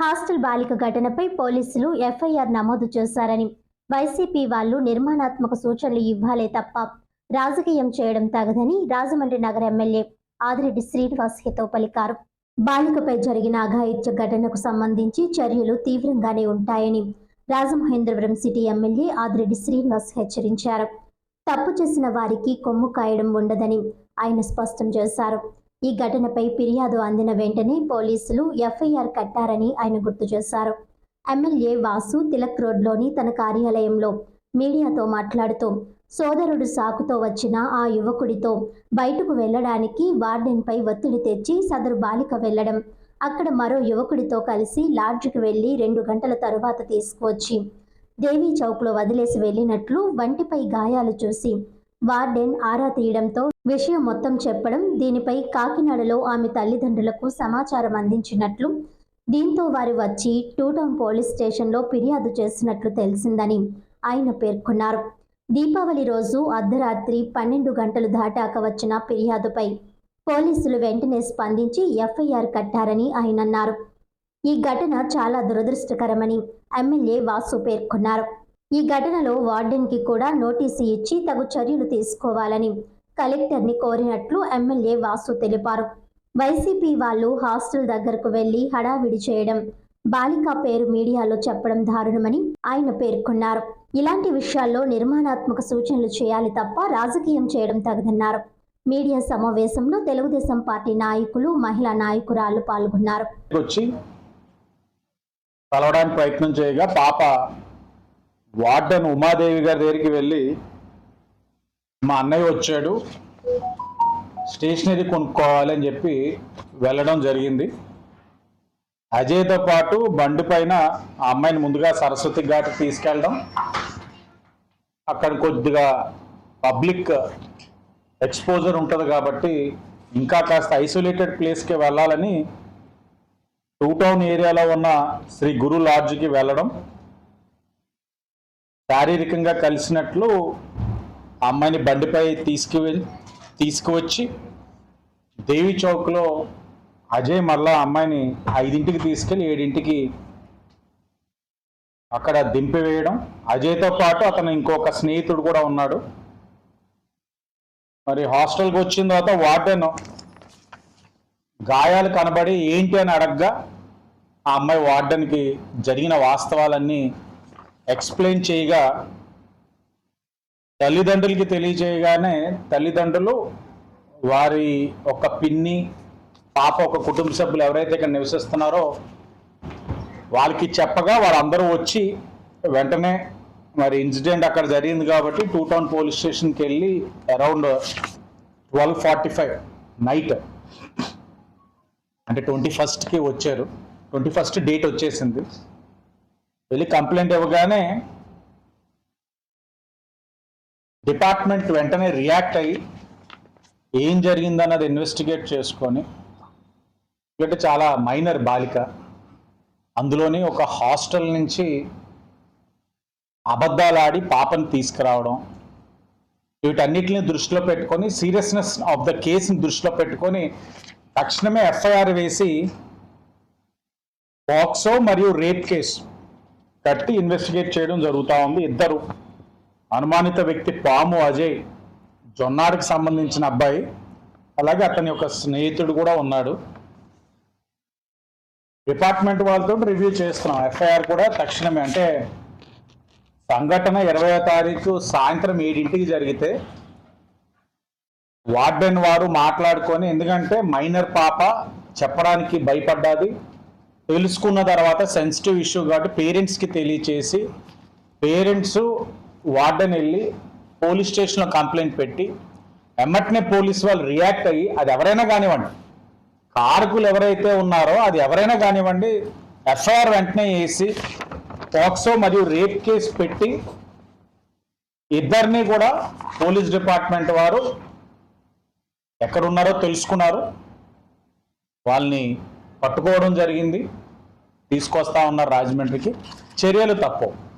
Hostel బాలిక ఘటనపై పోలీసులు ఎఫ్ఐఆర్ నమోదు చేశారని. వైసీపీ వాళ్ళు నిర్మాణాత్మక సూచనలు ఇవ్వాలే తప్ప రాజకీయం చేయడం తగదని రాజమండ్రి నగర ఎమ్మెల్యే ఆదిరెడ్డి శ్రీనివాస్ హితవు పలికారు. బాలికపై జరిగిన అఘాయిత్య ఘటనకు సంబంధించి చర్యలు తీవ్రంగానే ఉంటాయని రాజమహేంద్రవరం సిటీ ఎమ్మెల్యే ఆదిరెడ్డి శ్రీనివాస్ హెచ్చరించారు. తప్పు చేసిన వారికి కొమ్ము కాయడం ఉండదని ఆయన స్పష్టం చేశారు. ఈ ఘటనపై ఫిర్యాదు అందిన వెంటనే పోలీసులు ఎఫ్ఐఆర్ కట్టారని ఆయన గుర్తు చేశారు. ఎమ్మెల్యే వాసు తిలక్ రోడ్లోని తన కార్యాలయంలో మీడియాతో మాట్లాడుతూ సోదరుడు సాకుతో వచ్చిన ఆ యువకుడితో బయటకు వెళ్ళడానికి వార్డెన్పై ఒత్తిడి తెచ్చి సదరు బాలిక వెళ్ళడం అక్కడ మరో యువకుడితో కలిసి లాడ్జికి వెళ్ళి రెండు గంటల తరువాత తీసుకువచ్చి దేవీ చౌక్లో వదిలేసి వెళ్ళినట్లు వంటిపై గాయాలు చూసి వార్డెన్ ఆరా తీయడంతో విషయం మొత్తం చెప్పడం దీనిపై కాకినాడలో ఆమె తల్లిదండ్రులకు సమాచారం అందించినట్లు దీంతో వారు వచ్చి టూటౌన్ పోలీస్ స్టేషన్లో ఫిర్యాదు చేసినట్లు తెలిసిందని ఆయన పేర్కొన్నారు. దీపావళి రోజు అర్ధరాత్రి పన్నెండు గంటలు దాటాక వచ్చిన ఫిర్యాదుపై పోలీసులు వెంటనే స్పందించి ఎఫ్ఐఆర్ కట్టారని ఆయన అన్నారు. ఈ ఘటన చాలా దురదృష్టకరమని ఎమ్మెల్యే వాసు పేర్కొన్నారు. ఈ ఘటనలో వార్డెన్కి కూడా నోటీసు ఇచ్చి తగు చర్యలు తీసుకోవాలని కలెక్టర్ని కోరినట్లు ఎమ్మెల్యే వాసు తెలిపారు. వైసీపీ వాళ్ళు హాస్టల్ దగ్గరకు వెళ్ళి హడావిడి చేయడం బాలిక పేరు మీడియాలో చెప్పడం దారుణమని ఆయన పేర్కొన్నారు. ఇలాంటి విషయాల్లో నిర్మాణాత్మక సూచనలు చేయాలి తప్ప రాజకీయం చేయడం తగదన్నారు. మీడియా సమావేశంలో తెలుగుదేశం పార్టీ నాయకులు మహిళా నాయకురాలు పాల్గొన్నారు. వచ్చి కలవడానికి ప్రయత్నం చేయగా పాప వార్డెన్ ఉమాదేవి గారి దగ్గరికి వెళ్ళి మా అన్నయ్య వచ్చాడు స్టేషనరీ కొనుక్కోవాలని చెప్పి వెళ్ళడం జరిగింది. అజయ్తో పాటు బండి పైన ఆ అమ్మాయిని ముందుగా సరస్వతి ఘాట్ తీసుకెళ్ళడం అక్కడ కొద్దిగా పబ్లిక్ ఎక్స్పోజర్ ఉంటుంది కాబట్టి ఇంకా కాస్త ఐసోలేటెడ్ ప్లేస్కి వెళ్ళాలని టూ టౌన్ ఏరియాలో ఉన్న శ్రీ గురు లాడ్జ్కి వెళ్ళడం శారీరకంగా కలిసినట్లు అమ్మాయిని బండిపై తీసుకువెళ్ళి తీసుకువచ్చి దేవి చౌక్లో అజయ్ మళ్ళా అమ్మాయిని ఐదింటికి తీసుకెళ్ళి ఏడింటికి అక్కడ దింపివేయడం. అజయ్తో పాటు అతను ఇంకొక స్నేహితుడు కూడా ఉన్నాడు. మరి హాస్టల్కి వచ్చిన తర్వాత వార్డెన్ గాయాలు కనబడి ఏంటి అని అడగ్గా ఆ అమ్మాయి వార్డెన్కి జరిగిన వాస్తవాలన్నీ ఎక్స్ప్లెయిన్ చేయగా తల్లిదండ్రులకి తెలియజేయగానే తల్లిదండ్రులు వారి ఒక పిన్ని పాప ఒక కుటుంబ సభ్యులు ఎవరైతే ఇక్కడ నివసిస్తున్నారో వాళ్ళకి చెప్పగా వారందరూ వచ్చి వెంటనే మరి ఇన్సిడెంట్ అక్కడ జరిగింది కాబట్టి టూ టౌన్ పోలీస్ స్టేషన్కి వెళ్ళి around twelve forty five night అంటే ట్వంటీ ఫస్ట్కి వచ్చారు. ట్వంటీ ఫస్ట్ డేట్ వచ్చేసింది. వెళ్ళి కంప్లైంట్ ఇవ్వగానే డిపార్ట్మెంట్ వెంటనే రియాక్ట్ అయ్యి ఏం జరిగిందన్నది ఇన్వెస్టిగేట్ చేసుకొని ఎందుకంటే చాలా మైనర్ బాలిక అందులోని ఒక హాస్టల్ నుంచి అబద్ధాలాడి పాపని తీసుకురావడం వీటన్నిటిని దృష్టిలో పెట్టుకొని సీరియస్నెస్ ఆఫ్ ద కేసుని దృష్టిలో పెట్టుకొని తక్షణమే ఎఫ్ఐఆర్ వేసి బాక్సో మరియు రేప్ కేసు కట్టి ఇన్వెస్టిగేట్ చేయడం జరుగుతూ ఉంది. ఇద్దరు అనుమానిత వ్యక్తి పాము అజయ్ జొన్నాడికి సంబంధించిన అబ్బాయి అలాగే అతని యొక్క స్నేహితుడు కూడా ఉన్నాడు. డిపార్ట్మెంట్ వాళ్ళతో రివ్యూ చేస్తున్నాం. ఎఫ్ఐఆర్ కూడా తక్షణమే అంటే సంఘటన ఇరవై తారీఖు సాయంత్రం ఏడింటికి జరిగితే వార్డెన్ వారు మాట్లాడుకొని ఎందుకంటే మైనర్ పాప చెప్పడానికి భయపడ్డాది. తెలుసుకున్న తర్వాత సెన్సిటివ్ ఇష్యూ కాబట్టి పేరెంట్స్కి తెలియచేసి పేరెంట్స్ వార్డెన్ వెళ్ళి పోలీస్ స్టేషన్లో కంప్లైంట్ పెట్టి వెంబటనే పోలీస్ వాళ్ళు రియాక్ట్ అయ్యి అది ఎవరైనా కానివ్వండి కారకులు ఎవరైతే ఉన్నారో అది ఎవరైనా కానివ్వండి ఎఫ్ఐఆర్ వెంటనే వేసి పాక్సో మరియు రేప్ కేసు పెట్టి ఇద్దరిని కూడా పోలీస్ డిపార్ట్మెంట్ వారు ఎక్కడున్నారో తెలుసుకున్నారు. వాళ్ళని పట్టుకోవడం జరిగింది. తీసుకొస్తా ఉన్నారు రాజమండ్రికి. చర్యలు తప్పవు